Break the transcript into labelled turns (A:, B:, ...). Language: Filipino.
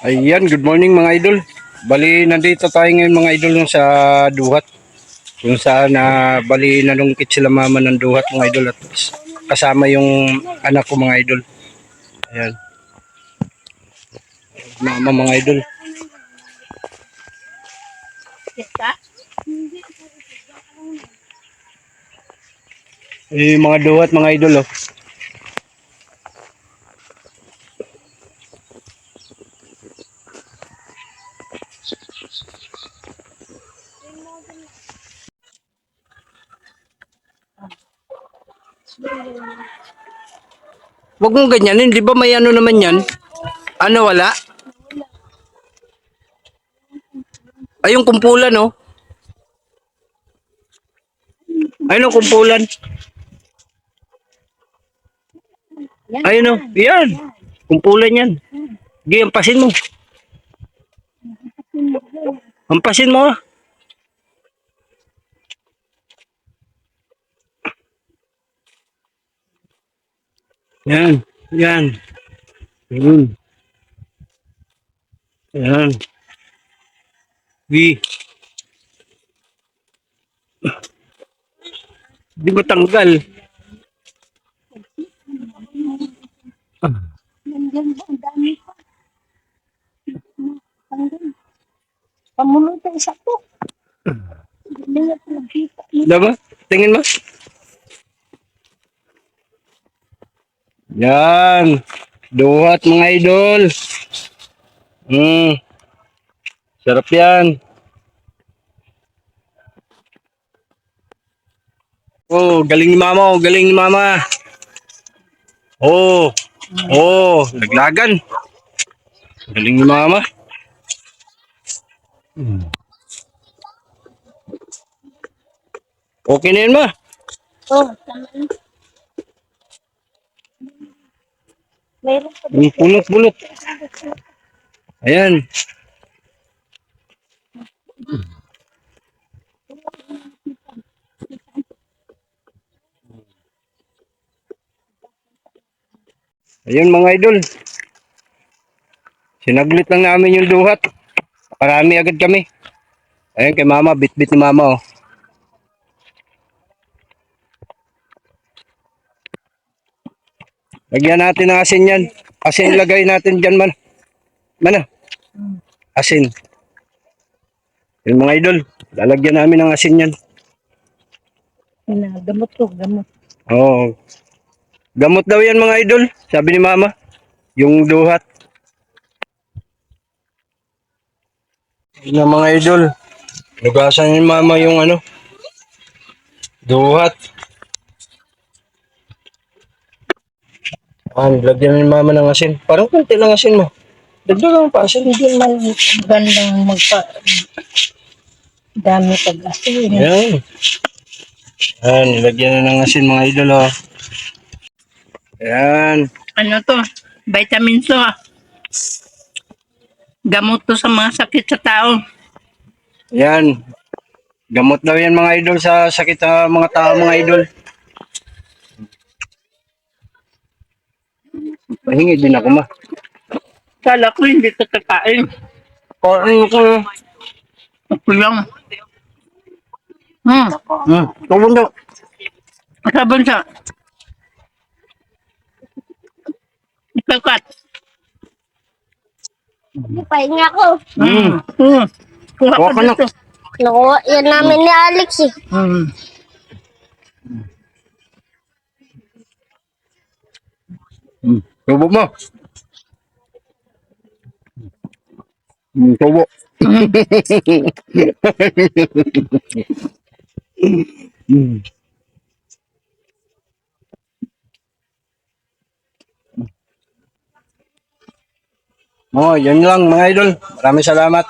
A: Ayan, good morning mga idol. Bali, nandito tayo ngayon mga idol no, sa Duhat. Kung saan na bali nanungkit sila mama ng Duhat mga idol at kasama yung anak ko mga idol. Ayan. Mama mga idol. Eh, mga Duhat mga idol oh. Huwag mong ganyanin, di ba may ano naman yan? Ano wala? Ay, yung kumpulan, oh. Ayun, oh, kumpulan. Ayun, oh. Yan. Kumpulan yan. Di, ampasin mo. Ampasin mo, ah. Yan. Yan. Yun. Yan. V. Di ba tanggal?
B: Nandiyan ba? Ang dami pa. Hanggang. Pamunod ka isa po. Hindi.
A: Diba? Tingin mo. Yan. Duhat mga idol. Hmm. Sarap yan. Oh, galing ni mama, oh, galing ni mama. Oh. Oh, laglagan. Galing ni mama. Okay na yun, ma.
B: Oh, tama na. Mayroon pa
A: Yung pulot-pulot. Ayan. Ayun mga idol. Sinaglit lang namin yung duhat. Parami agad kami. Ayun kay mama, bit-bit ni mama oh. Lagyan natin ng asin yan. Asin lagay natin dyan man. Mana? Asin. Yung mga idol, lalagyan namin ng asin yan.
B: na. Gamot ko, gamot.
A: Oo. Gamot daw yan mga idol, sabi ni mama. Yung duhat. Na mga idol. Lugasan ni mama yung ano. Duhat. Ah, lagyan ni mama ng asin. Parang konti lang asin mo. Dagdagan pa asin.
B: Hindi man gandang magpa... Dami pag-asin.
A: Yan. Yan, nilagyan na ng asin mga idol oh. Yan.
C: ano to, vitamin to. ah. Gamot to sa mga sakit sa tao.
A: Yan. Gamot daw yan mga idol sa sakit sa mga tao mga idol. Pahingi din ako ma.
C: Kala ko hindi ka kakain.
A: Kain ko.
C: Ako lang. Hmm,
A: Hmm, tawon daw.
C: sabi siya. Ikaw kat.
B: Pahinga ko.
A: Hmm.
C: Hmm. Kuha
A: Kuha
C: ka
A: ka na.
C: dito.
B: Yan namin ni Alex eh.
C: Hmm.
A: Hmm. Tubo mo. Hmm. Oh, yun lang mga idol. Maraming salamat.